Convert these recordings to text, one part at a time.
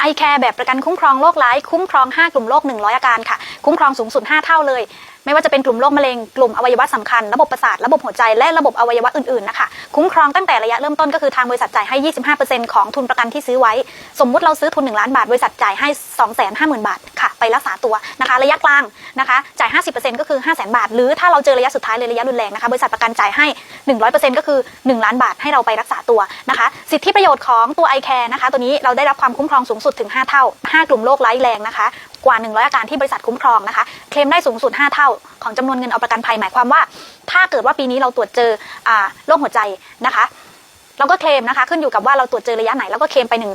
ไอแคร์แบบประกันคุ้มครองโรคร้าย คุ้มครอง 5 กลุ่มโรค100 อาการค่ะ คุ้มครองสูงสุด 5 เท่าเลย ไม่ว่าจะเป็นกลุ่มโรคมะเร็ง กลุ่มอวัยวะสำคัญ ระบบประสาท ระบบหัวใจ และระบบอวัยวะอื่นๆนะคะ คุ้มครองตั้งแต่ระยะเริ่มต้นก็คือทางบริษัทจ่ายให้ 25%ของทุนประกันที่ซื้อไว้ สมมุติเราซื้อทุน 1 ล้านบาท บริษัทจ่ายให้ 250,000 บาทค่ะ ไปรักษาตัวนะคะ ระยะกลางนะคะ จ่าย 50%ก็คือ 500,000 บาท หรือถ้าเราเจอระยะสุดท้ายเลยระยะรุนแรงนะคะ บริษัทประกันจ่ายให้ 100%ก็คือ 1 ล้านบาทให้เราไปรักษาตัวนะคะ สิทธิประโยชน์ของตัว i c a r e นะคะ ตัวนี้เราได้รับความคุ้มครองสูงสุดถึง 5 เท่า 5 กลุ่มโรคร้ายแรงนะคะกว่า 100 อาการที่บริษัทคุ้มครองนะคะ เคลมได้สูงสุด 5 เท่า ของจำนวนเงินเอาประกันภัยหมายความว่า ถ้าเกิดว่าปีนี้เราตรวจเจออโรคหัวใจนะคะ เราก็เคลมนะคะ ขึ้นอยู่กับว่าเราตรวจเจอระยะไหนเราก็เคลมไปหนึ่ง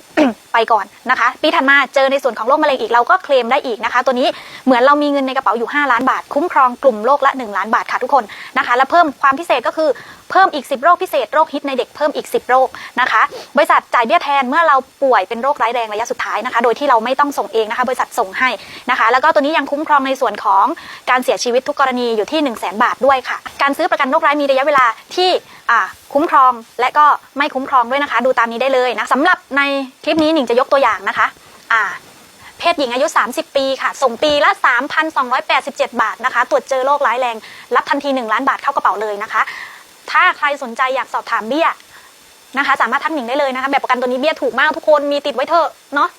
ไปก่อนนะคะ ปีถัดมาเจอในส่วนของโรคมะเร็งอีกเราก็เคลมได้อีกนะคะ ตัวนี้เหมือนเรามีเงินในกระเป๋าอยู่ 5 ล้านบาท คุ้มครองกลุ่มโรคละ 1 ล้านบาทค่ะทุกคนนะคะ และเพิ่มความพิเศษก็คือเพิ่มอีก 10 โรคพิเศษโรคฮิตในเด็กเพิ่มอีก 10 โรคนะคะ บริษัทจ่ายเบี้ยแทนเมื่อเราป่วยเป็นโรคร้ายแรงระยะสุดท้ายนะคะ โดยที่เราไม่ต้องส่งเองนะคะบริษัทส่งให้นะคะ แล้วก็ตัวนี้ยังคุ้มครองในส่วนของการเสียชีวิตทุกกรณีอยู่ที่ 1 0 0 0 0แบาทด้วยค่ะ การซื้อประกันโรคร้ายมีระยะเวลาที่ คุ้มครองและก็ไม่คุ้มครองด้วยนะคะ ดูตามนี้ได้เลยนะสำหรับในคลิปนี้หนิงจะยกตัวอย่างนะคะอ่าเพศหญิงอายุ 30 ปีค่ะ ส่งปีละ 3,287 บาทนะคะ ตรวจเจอโรคร้ายแรง รับทันที 1 ล้านบาทเข้ากระเป๋าเลยนะคะ ถ้าใครสนใจอยากสอบถามเบี้ยนะคะ สามารถทักหนิงได้เลยนะคะ แบบประกันตัวนี้เบี้ยถูกมากทุกคน มีติดไว้เถอะเนาะ